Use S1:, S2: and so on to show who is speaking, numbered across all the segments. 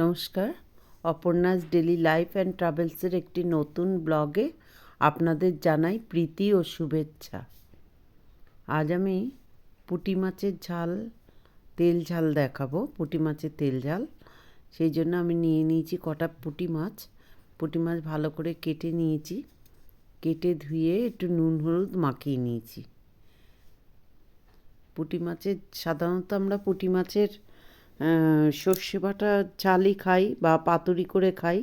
S1: নমস্কার। Aparna's daily life and ট্রাভেলসের একটি নতুন ব্লগে আপনাদের জানাই প্রীতি ও শুভেচ্ছা। আজ আমি পুঁটি মাছের ঝাল, তেল ঝাল দেখাবো, পুঁটি মাছের তেল ঝাল। সেই জন্য আমি নিয়ে নিয়েছি কটা পুঁটি মাছ। পুঁটি মাছ ভালো করে কেটে নিয়েছি। কেটে ধুয়ে একটু নুন, হলুদ মাখিয়ে নিয়েছি। পুঁটি মাছের, সাধারণত আমরা পুঁটি মাছের সর্ষে বাটা ঝালই খাই বা পাতুরি করে খাই।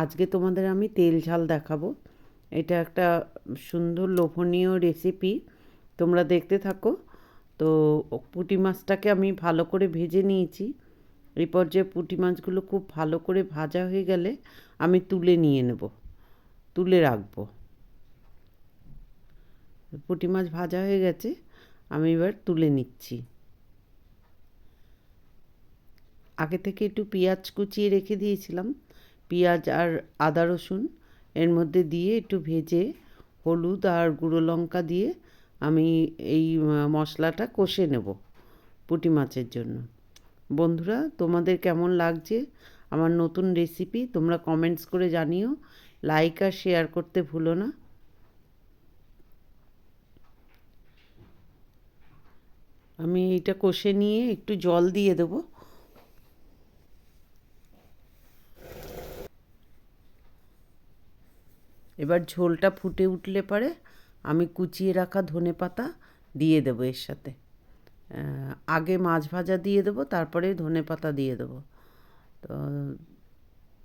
S1: আজকে তোমাদের আমি তেল ঝাল দেখাবো। এটা একটা সুন্দর লোভনীয় রেসিপি তোমরা দেখতে থাকো। তো পুঁটি মাছটাকে আমি ভালো করে ভেজে নিয়েছি। এই পর্যায়ে পুঁটি মাছগুলো খুব ভালো করে ভাজা হয়ে গেলে আমি তুলে নিয়ে নেব, তুলে রাখব। পুঁটি মাছ ভাজা হয়ে গেছে, আমি এবার তুলে নিচ্ছি। আগে থেকে একটু পেঁয়াজ কুচিয়ে রেখে দিয়েছিলাম। পেঁয়াজ আর আদা রসুন এর মধ্যে দিয়ে একটু ভেজে হলুদ আর গুঁড়ো লঙ্কা দিয়ে আমি এই মশলাটা কষে নেব পুঁটি মাছের জন্য। বন্ধুরা, তোমাদের কেমন লাগছে? আমার নতুন রেসিপি তোমরা কমেন্টস করে জানিও। লাইক আর শেয়ার করতে ভুলো না। আমি এইটা কষে নিয়ে একটু জল দিয়ে দেবো। এবার ঝোলটা ফুটে উঠলে পরে আমি কুচিয়ে রাখা ধনে পাতা দিয়ে দেবো এর সাথে। আগে মাছ ভাজা দিয়ে দেবো, তারপরে ধনে পাতা দিয়ে দেবো। তো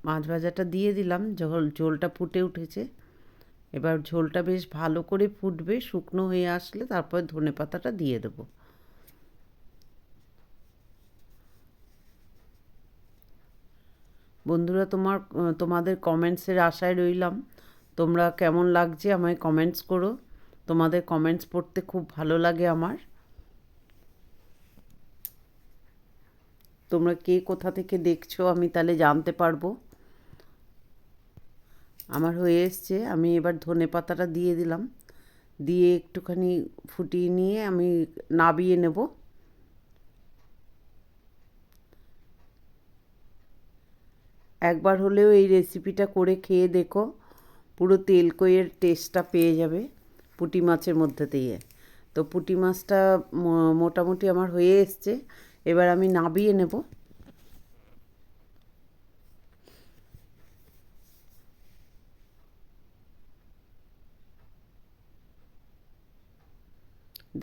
S1: মাছ ভাজাটা দিয়ে দিলাম ঝোল ঝোলটা ফুটে উঠেছে। এবার ঝোলটা বেশ ভালো করে ফুটবে, শুকনো হয়ে আসলে তারপর ধনে পাতাটা দিয়ে দেবো। বন্ধুরা, তোমার, তোমাদের কমেন্টসের আশায় রইলাম। তোমরা কেমন লাগছে আমায় কমেন্টস করো। তোমাদের কমেন্টস পড়তে খুব ভালো লাগে আমার। তোমরা কে কোথা থেকে দেখছ আমি তাহলে জানতে পারব। আমার হয়ে এসছে, আমি এবার ধনে পাতাটা দিয়ে দিলাম। দিয়ে একটুখানি ফুটিয়ে নিয়ে আমি নাবিয়ে নেব। একবার হলেও এই রেসিপিটা করে খেয়ে দেখো। পুরো তেলকইয়ের টেস্টটা পেয়ে যাবে পুঁটি মাছের মধ্যে দিয়ে। তো পুঁটি মাছটা মোটামুটি আমার হয়ে এসছে। এবার আমি নাবিয়ে নেব।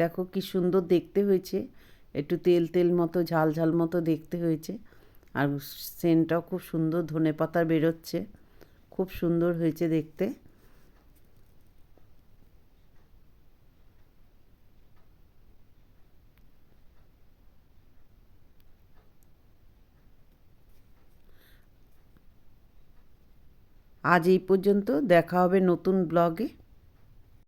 S1: দেখো কি সুন্দর দেখতে হয়েছে। একটু তেল তেল মতো, ঝাল ঝাল মতো দেখতে হয়েছে। আর সেন্টটাও খুব সুন্দর ধনে পাতা বেরোচ্ছে। খুব সুন্দর হয়েছে দেখতে। আজ এই পর্যন্ত দেখা হবে নতুন ব্লগে।